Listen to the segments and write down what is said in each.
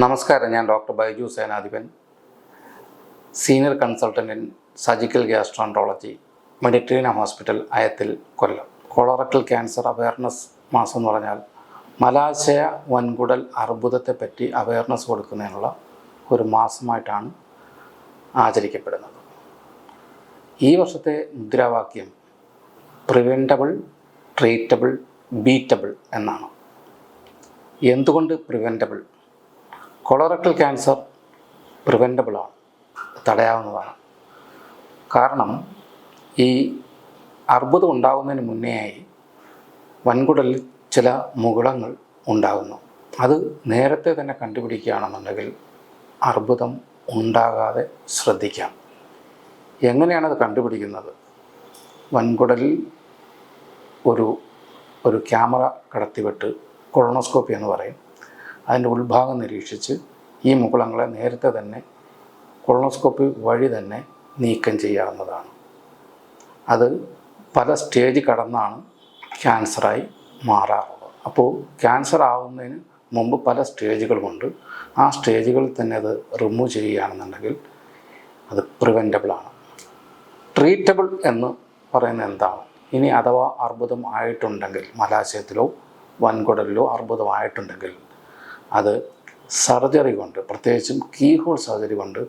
നമസ്കാരം ഞാൻ doctor Baiju Senadhipan senior consultant in surgical gastroenterology Mediterranean hospital Ayathil Kollam. Colorectal cancer awareness മാസം എന്ന് പറഞ്ഞാൽ മലാശയ വൻകുടൽ അർബുദത്തെപ്പറ്റി അവയർനെസ് കൊടുക്കുന്നതിനുള്ള ഒരു മാസമായിട്ടാണ് ആചരിക്കപ്പെടുന്നത്. ഈ വർഷത്തെ മുദ്രാവാക്യം പ്രിവെന്റബിൾ ട്രീറ്റബിൾ ബീറ്റബിൾ എന്നാണ്. എന്തുകൊണ്ട് പ്രിവെന്റബിൾ കൊളറക്ടൽ ക്യാൻസർ പ്രിവെന്റബിളാണ് തടയാവുന്നതാണ്. കാരണം ഈ അർബുദം ഉണ്ടാകുന്നതിന് മുന്നേയായി വൻകുടലിൽ ചില മുകുളങ്ങൾ ഉണ്ടാകുന്നു അത് നേരത്തെ തന്നെ കണ്ടുപിടിക്കുകയാണെന്നുണ്ടെങ്കിൽ അർബുദം ഉണ്ടാകാതെ ശ്രദ്ധിക്കാം. എങ്ങനെയാണത് കണ്ടുപിടിക്കുന്നത്? വൻകുടലിൽ ഒരു ഒരു ക്യാമറ കടത്തിവിട്ട് കൊളോണോസ്കോപ്പി എന്ന് പറയും. അതിന്റെ ഉൾഭാഗം നിരീക്ഷിച്ച് ഈ മുകുളങ്ങളെ നേരത്തെ തന്നെ കൊളോണോസ്കോപ്പി വഴി തന്നെ നീക്കം ചെയ്യാവുന്നതാണ്. അത് പല സ്റ്റേജ് കടന്നാണ് ക്യാൻസറായി മാറാറുള്ളത്. അപ്പോൾ ക്യാൻസർ ആവുന്നതിന് മുമ്പ് പല സ്റ്റേജുകളുമുണ്ട് ആ സ്റ്റേജുകളിൽ തന്നെ അത് റിമൂവ് ചെയ്യുകയാണെന്നുണ്ടെങ്കിൽ അത് പ്രിവെന്റബിളാണ് ട്രീറ്റബിൾ എന്ന് പറയുന്നത് എന്താണ്? ഇനി അഥവാ അർബുദം ആയിട്ടുണ്ടെങ്കിൽ മലാശയത്തിലോ വൻകുടലിലോ അർബുദമായിട്ടുണ്ടെങ്കിൽ അത് സർജറി കൊണ്ട് പ്രത്യേകിച്ചും കീഹോൾ സർജറി കൊണ്ട്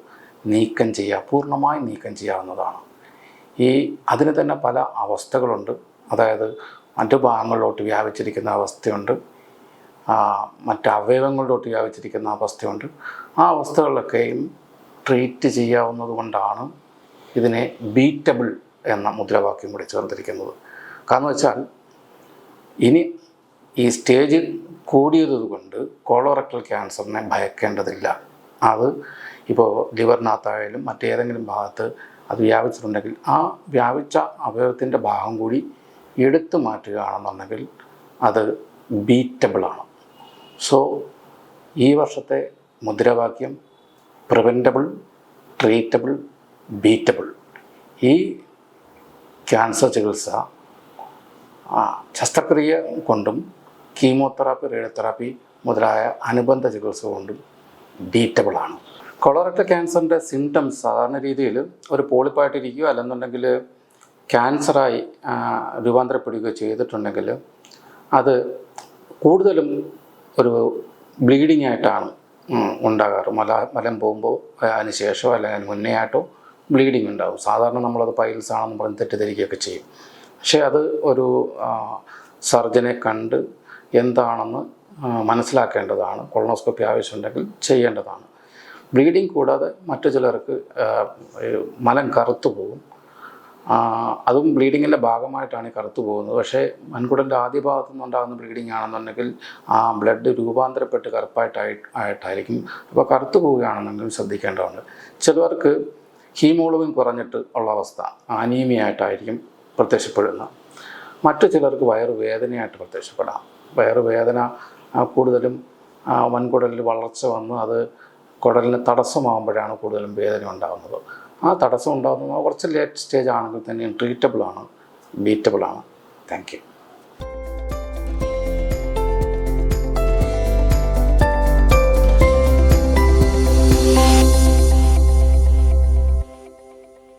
നീക്കം ചെയ്യുക പൂർണമായി നീക്കം ചെയ്യാവുന്നതാണ്. ഈ അതിന് തന്നെ പല അവസ്ഥകളുണ്ട്. അതായത് മറ്റു ഭാഗങ്ങളിലോട്ട് വ്യാപിച്ചിരിക്കുന്ന അവസ്ഥയുണ്ട്. മറ്റ് അവയവങ്ങളിലോട്ട് വ്യാപിച്ചിരിക്കുന്ന അവസ്ഥയുണ്ട്. ആ അവസ്ഥകളിലൊക്കെയും ട്രീറ്റ് ചെയ്യാവുന്നതുകൊണ്ടാണ് ഇതിനെ ബീറ്റബിൾ എന്ന മുദ്രാവാക്യം കൂടി ചേർത്തിരിക്കുന്നത്. കാരണം വെച്ചാൽ ഇനി ഈ സ്റ്റേജ് കൂടിയത് കൊണ്ട് കോളോറക്ടൽ ക്യാൻസറിനെ ഭയക്കേണ്ടതില്ല. അത് ഇപ്പോൾ ലിവറിനകത്തായാലും മറ്റേതെങ്കിലും ഭാഗത്ത് അത് വ്യാപിച്ചിട്ടുണ്ടെങ്കിൽ ആ വ്യാപിച്ച അവയവത്തിന്റെ ഭാഗം കൂടി എടുത്തു മാറ്റുകയാണെന്നുണ്ടെങ്കിൽ അത് ബീറ്റബിളാണ്. സോ ഈ വർഷത്തെ മുദ്രാവാക്യം പ്രിവെന്റബിൾ ട്രീറ്റബിൾ ബീറ്റബിൾ. ഈ ക്യാൻസർ ചികിത്സ ശസ്ത്രക്രിയ കൊണ്ടും കീമോതെറാപ്പി റേഡിയോതെറാപ്പി മുതലായ അനുബന്ധ ചികിത്സ കൊണ്ടും ബീറ്റബിളാണ് കൊളറക്ടൽ ക്യാൻസറിന്റെ സിംറ്റംസ് സാധാരണ രീതിയിൽ ഒരു പോളിപ്പായിട്ടിരിക്കുകയോ അല്ലെന്നുണ്ടെങ്കിൽ ക്യാൻസറായി രൂപാന്തരപ്പെടുകയോ ചെയ്തിട്ടുണ്ടെങ്കിൽ അത് കൂടുതലും ഒരു ബ്ലീഡിംഗ് ആയിട്ടാണ് ഉണ്ടാകാറ്. മല മലം പോകുമ്പോൾ അതിന് ശേഷമോ അല്ലെങ്കിൽ അതിന് മുന്നേ ആയിട്ടോ ബ്ലീഡിങ് ഉണ്ടാകും സാധാരണ നമ്മളത് പൈൽസ് ആണെന്ന് പറഞ്ഞ് തെറ്റിദ്ധരിക്കുകയൊക്കെ ചെയ്യും. പക്ഷേ അത് ഒരു സർജനെ കണ്ട് എന്താണെന്ന് മനസ്സിലാക്കേണ്ടതാണ് കൊളോണോസ്കോപ്പി ആവശ്യമുണ്ടെങ്കിൽ ചെയ്യേണ്ടതാണ്. ബ്ലീഡിങ് കൂടാതെ മറ്റു ചിലർക്ക് മലം കറുത്തു പോകും. അതും ബ്ലീഡിങ്ങിന്റെ ഭാഗമായിട്ടാണ് ഈ കറുത്തു പോകുന്നത്. പക്ഷേ വൻകുടലിന്റെ ആദ്യ ഭാഗത്തു നിന്നുണ്ടാകുന്ന ബ്ലീഡിങ് ആണെന്നുണ്ടെങ്കിൽ ആ ബ്ലഡ് രൂപാന്തരപ്പെട്ട് കറുപ്പായിട്ടായി ആയിട്ടായിരിക്കും. അപ്പോൾ കറുത്തു പോവുകയാണെന്നുണ്ടെങ്കിൽ ശ്രദ്ധിക്കേണ്ടതുണ്ട്. ചിലവർക്ക് ഹീമോഗ്ലോബിൻ കുറഞ്ഞിട്ട് ഉള്ള അവസ്ഥ ആനീമിയായിട്ടായിരിക്കും പ്രത്യക്ഷപ്പെടുന്നത്. മറ്റു ചിലർക്ക് വയറുവേദനയായിട്ട് പ്രത്യക്ഷപ്പെടാം. വയറുവേദന കൂടുതലും വൻകുടലിൽ വളർച്ച വന്ന് അത് കുടലിന് തടസ്സമാകുമ്പോഴാണ് കൂടുതലും വേദന ഉണ്ടാകുന്നത്. ആ തടസ്സം ഉണ്ടാകുന്നത് കുറച്ച് ലേറ്റ് സ്റ്റേജ് ആണെങ്കിൽ തന്നെയും ബീറ്റബിൾ ആണ് താങ്ക് യു